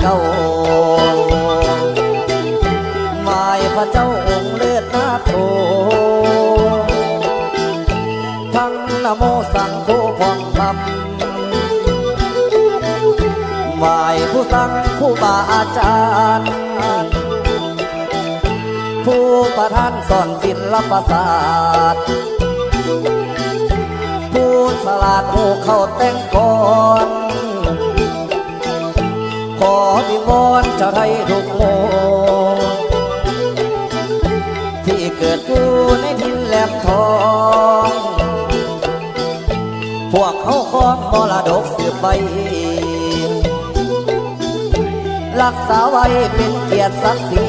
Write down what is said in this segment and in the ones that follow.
เก่าไหว้พระเจ้าองค์เลือดนาโถทั้งนโมสังผู้พองคำไหว้ผู้สังผู้บาอาจารย์ ผู้ประทานสอนศิลปศาสตร์ผู้ฉลาดผู้เข้าแต่งก่อน ขอวิงวอนจ้าไทยทุกโมที่เกิดอยู่ในทินแหลมทอง พวกเขาของมรดกสืบไปรักษาไว้เป็นเกียรติศักดิ์ศรี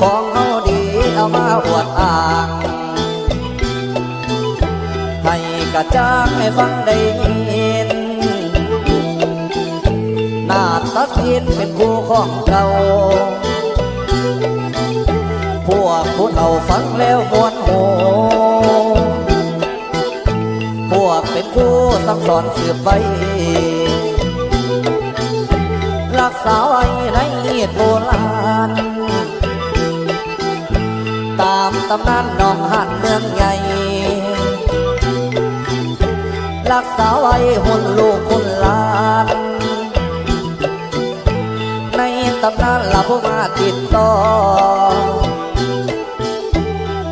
ของเขาดีเอามาอวดอ้างให้กระจ่างให้ฟังได้ยิน ตศิลป์เป็นคู่ของเราพวกผู้เฒ่าฟังแล้วมวนโหพวกเป็นผู้สั่งสอนสืบไปรักษาไว้ในโบราณตามตำนานหนองหันเมืองใหญ่รักษาไว้หุ่นลูกหุ่นหลาน ตำนานละผู้มาติดต่อ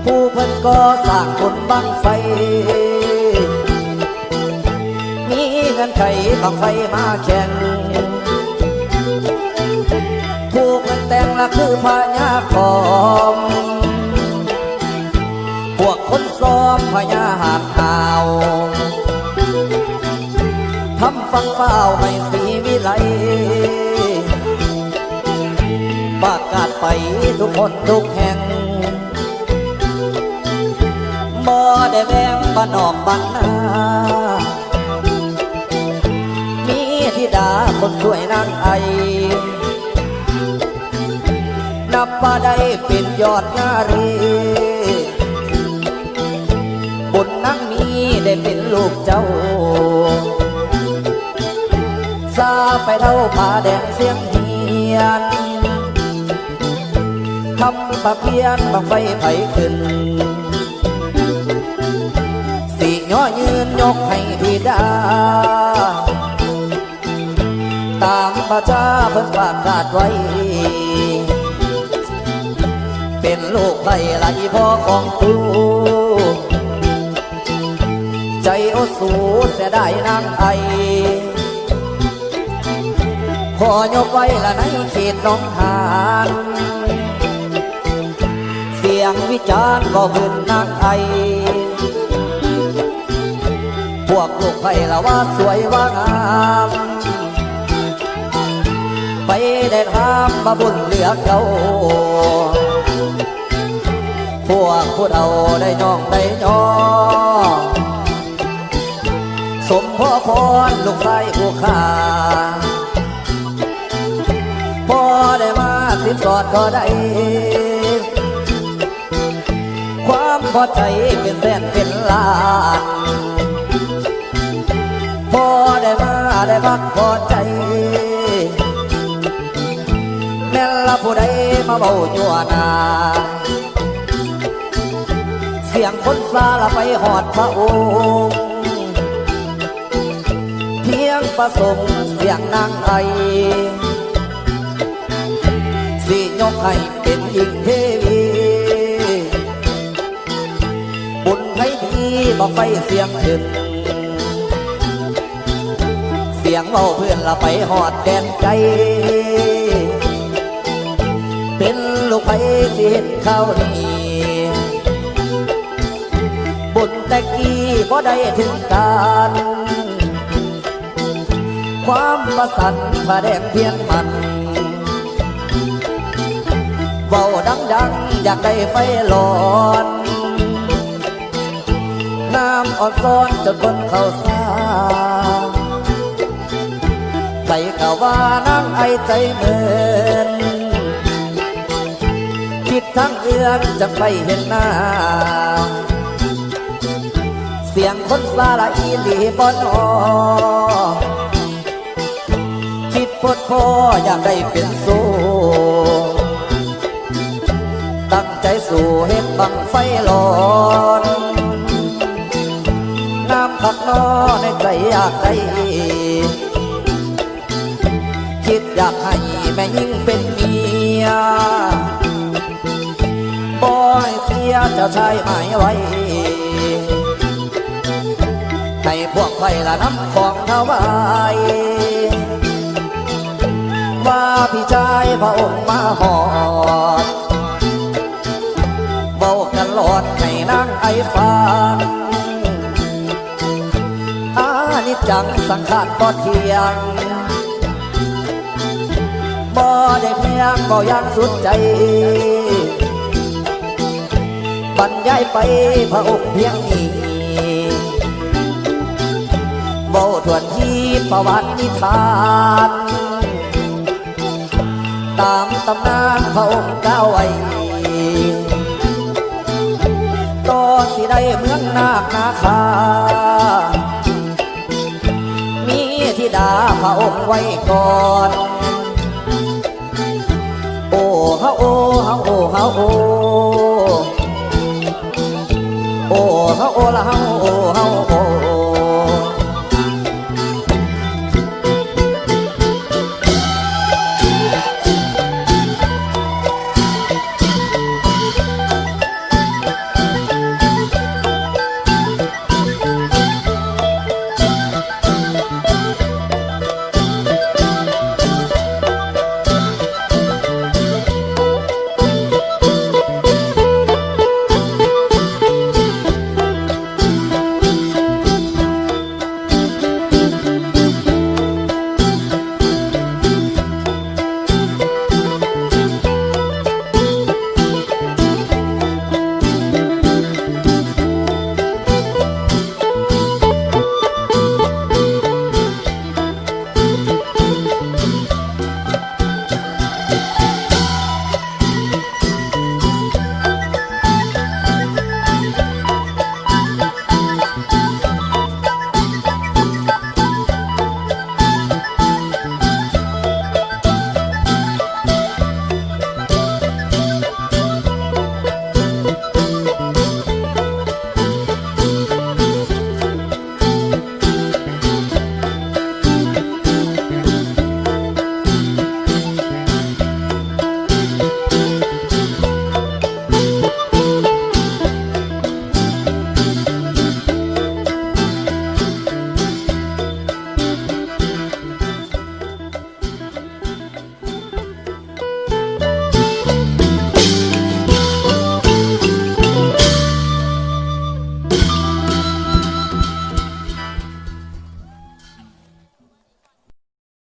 ผู้เพิ่นก็สร้างคนบังไฟ มีเงินไขบังไฟมาแข่งผู้เพิ่นแต่งละคือพญาคอม พวกคนซ้อมพญาหาดหาว ทำฟังเฝ้าให้สี ไปทุกคนทุกแห่งบ่ได้แบ่งบ้านนอกบ้านนามีธิดาคนสวยนางไอ นับว่าได้เป็นยอดนารีบุญนั่งนี้ได้เป็นลูกเจ้าซาไปเท่าผาแดงเสียงเฮียน ทำปะเพียนบังไฟไผขึ้น สีย่อยืนยกให้ธิดา ตามประชาเพิ่นประกาศไว้ เป็นลูกไผ่ไหลพ่อของครูใจโอสูเสียดายนางไอขอยกไว้ละในเขตน้องหาน ยงวิจารณ์ก็ขึ้นนางไอ พวกลูกไผ่ละว่าสวยว่างามไปได้ทำมมาบุญเหลือเก่าพวกผู้เอาได้ย่องได้ย่อสมพ่อพรลูกชายผู้ขาพ่อได้มาสิสอดก็ได้ ความพอใจเป็นแสนเป็นล้านพ่อได้มาได้พักพอใจ แม่ละผู้ใดมาเบาจัวนา เสียงคนซาละไปหอดพระองค์เพียงประสงค์เสียงนางไอสิยกให้เป็นหญิงเทวี บอกไฟเสียงถึงเสียงเบาเพื่อนละไปหอดแดนใจเป็นลูกไผ่สิเห็นข้านี้บุญแต่กี้บ่ได้ถึงการความประสันผาแดงเพียงมันเบาดังๆ อยากได้ไฟหลอน น้ำอ่อนซ้อนจนคนเขาซาใครก็ว่านั่งไอใจเหมือนคิดทั้งเอื้อนจะไปเห็นหน้า เสียงคนสาละอีหลีบนอคิดพดพออยากได้เป็นสูตั้งใจสู่เฮ็ดบังไฟลอน น้ำขักนอในใจอยากได้คิดอยากให้แม่ยิ่งเป็นเมียบอยเสียจ้าชายหมายไว้ให้พวกไฟละน้ำของถวายว่าพี่ชายพระองค์มาหอดเบากันหลอดให้นางไอ้ฟัง จังสังขารก็เทียงบ่ได้เพียงบ่ยังสุดใจบรรยายไปพระองค์เพียงนี้เบาทวนที่ประวัตินิทาน ตามตำนานพระองค์กล่าวไว้ต่อสิได้เมืองนาคนาคา พระองค์ไว้ก่อน โอ้ฮาโอ้ฮาโอ้ฮาโอ้